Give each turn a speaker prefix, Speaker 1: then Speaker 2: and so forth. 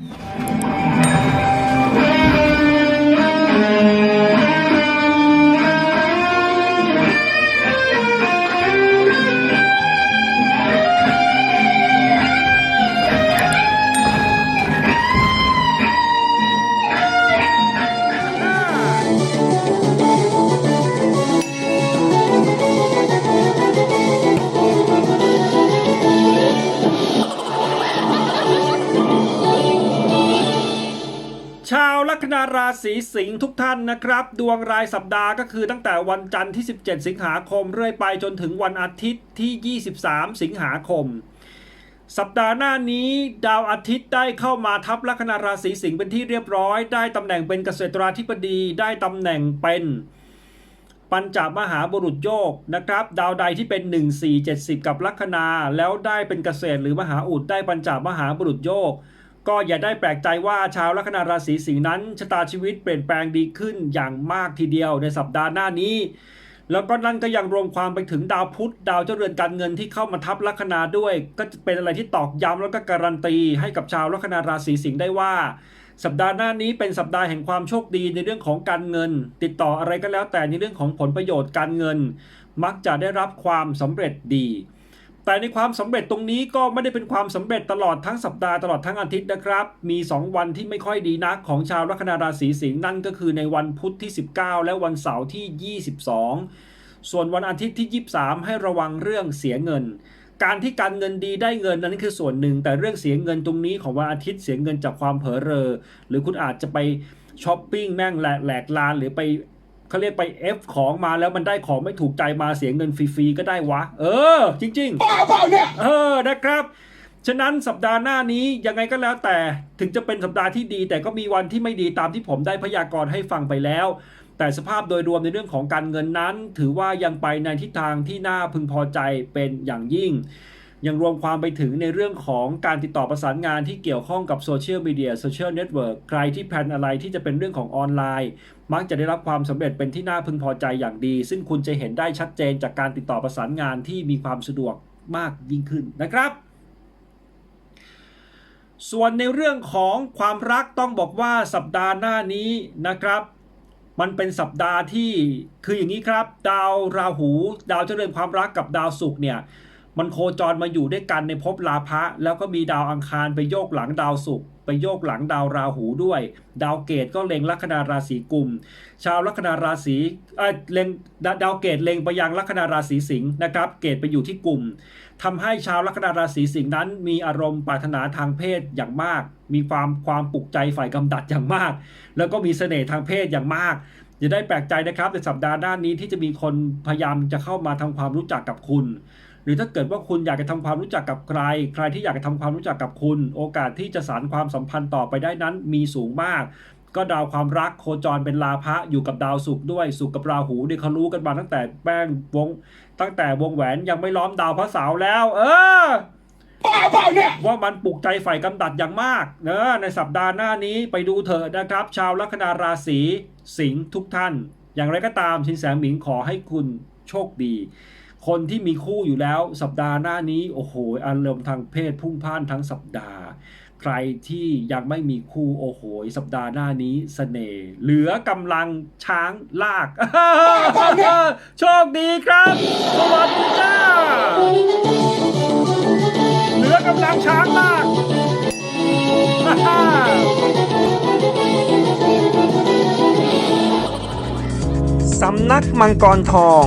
Speaker 1: Mm-hmm. ชาวลัคนาราศีสิงห์ทุกท่านนะครับ ดวงรายสัปดาห์ก็คือตั้งแต่วันจันทร์ที่ 17 สิงหาคม เรื่อยไปจนถึงวันอาทิตย์ที่ 23 สิงหาคม สัปดาห์หน้านี้ดาวอาทิตย์ได้เข้ามาทับลัคนาราศีสิงห์เป็นที่เรียบร้อย ได้ตำแหน่งเป็นเกษตราธิบดีได้ตำแหน่งเป็น ปัญจมหาบุรุษโยกนะครับ ดาวใดที่เป็น 1 4 70 กับลัคนา แล้วได้เป็นเกษตรหรือมหาอุดได้ปัญจมหาบุรุษโยก ก็อย่าได้แปลกใจว่าชาวลัคนาราศีสิงห์นั้นชะตาชีวิตเปลี่ยนแปลงดีขึ้นอย่างมากทีเดียวในสัปดาห์หน้านี้ แล้วก็นั่นก็ยังรวมความไปถึงดาวพุธดาวเจ้าเรือนการเงินที่เข้ามาทับลัคนาด้วย ก็จะเป็นอะไรที่ตอกย้ำแล้วก็การันตี ให้กับชาวลัคนาราศีสิงห์ได้ว่าสัปดาห์หน้านี้เป็นสัปดาห์แห่งความโชคดีในเรื่องของการเงิน ติดต่ออะไรก็แล้วแต่ในเรื่องของผลประโยชน์การเงิน มักจะได้รับความสำเร็จดี แต่ในความสำเร็จตรงนี้ก็ไม่ได้เป็นความสำเร็จตลอดทั้งสัปดาห์ตลอดทั้งอาทิตย์นะครับ มี 2 วันที่ไม่ค่อยดีนักของชาวลัคนาราศีสิงห์นั่นก็คือในวันพุธที่ 19 และวันเสาร์ที่ 22 ส่วนวันอาทิตย์ที่ 23 ให้ระวังเรื่องเสียเงิน การที่การเงินดีได้เงินนั้นคือส่วนหนึ่ง แต่เรื่องเสียเงินตรงนี้ของวันอาทิตย์เสียเงินจากความเผลอเรอ หรือคุณอาจจะไปช้อปปิ้งแม่งแหลกแหลกลานหรือไป เขาเรียกไป F ของมาแล้วมันได้ของไม่ถูกใจมาเสียเงินฟรีๆก็ได้วะ เออ จริงๆ
Speaker 2: บ้าเปล่าเนี่ย
Speaker 1: เออนะครับฉะนั้นสัปดาห์หน้านี้ยังไงก็แล้วแต่ถึงจะเป็นสัปดาห์ที่ดี แต่ก็มีวันที่ไม่ดีตามที่ผมได้พยากรณ์ให้ฟังไปแล้ว แต่สภาพโดยรวมในเรื่องของการเงินนั้น ถือว่ายังไปในทิศทางที่น่าพึงพอใจเป็นอย่างยิ่ง ยังรวมความไปถึงในเรื่องของการติดต่อประสานงานที่เกี่ยวข้องกับโซเชียลมีเดียโซเชียลเน็ตเวิร์กใครที่แพลนอะไรที่จะเป็นเรื่องของออนไลน์ มักจะได้รับความสำเร็จเป็นที่น่าพึงพอใจอย่างดี ซึ่งคุณจะเห็นได้ชัดเจนจากการติดต่อประสานงานที่มีความสะดวกมากยิ่งขึ้นนะครับ ส่วนในเรื่องของความรักต้องบอกว่าสัปดาห์หน้านี้นะครับมันเป็นสัปดาห์ที่คืออย่างนี้ครับ ดาวราหู ดาวเจริญความรักกับดาวศุกร์เนี่ย มันโคจรมาอยู่ด้วยกันในภพลาภะแล้วก็มีดาวอังคารไปโยกหลังดาวศุกร์ไปโยกหลังดาวราหูด้วย ดาวเกตก็เล็งลัคนาราศีกุม ชาวลัคนาราศีเอ้ยเล็งดาดาวเกตเล็งไปยังลัคนาราศีสิงห์นะครับ เกตไปอยู่ที่กลุ่มทำให้ชาวลัคนาราศีสิงห์นั้น มีอารมณ์ปรารถนาทางเพศอย่างมาก มีความความปลุกใจฝ่ายกำดัดอย่างมาก แล้วก็มีเสน่ห์ทางเพศอย่างมากอย่าได้แปลกใจนะครับในสัปดาห์หน้านี้ที่จะมีคนพยายามจะเข้ามาทำความรู้จักกับคุณ หรือถ้าเกิดว่าคุณอยากจะทำความรู้จักกับใคร ใครที่อยากจะทำความรู้จักกับคุณ โอกาสที่จะสานความสัมพันธ์ต่อไปได้นั้นมีสูงมาก ก็ดาวความรักโคจรเป็นลาภะอยู่กับดาวศุกร์ด้วยศุกร์กับราหูเนี่ยเขารู้กันมาตั้งแต่แป้งวง ตั้งแต่วงแหวนยังไม่ล้อมดาวพระเสาร์แล้ว เออ
Speaker 2: บ้าเปล่าเนี่ย
Speaker 1: ว่ามันปลุกใจฝ่ายกำดัดอย่างมากเนอะในสัปดาห์หน้านี้ไปดูเถอะนะครับ ชาวลัคนาราศีสิงห์ทุกท่าน อย่างไรก็ตามชินแสหมิงขอให้คุณโชคดี คนที่มีคู่อยู่แล้วสัปดาห์หน้านี้โอ้โหอารมณ์ทางเพศพุ่งพ่านทั้งสัปดาห์ ใครที่ยังไม่มีคู่โอ้โหสัปดาห์หน้านี้เสน่ห์เหลือกำลังช้างลาก โชคดีครับ สวัสดีจ้า เหลือกำลังช้างมากสำนักมังกรทอง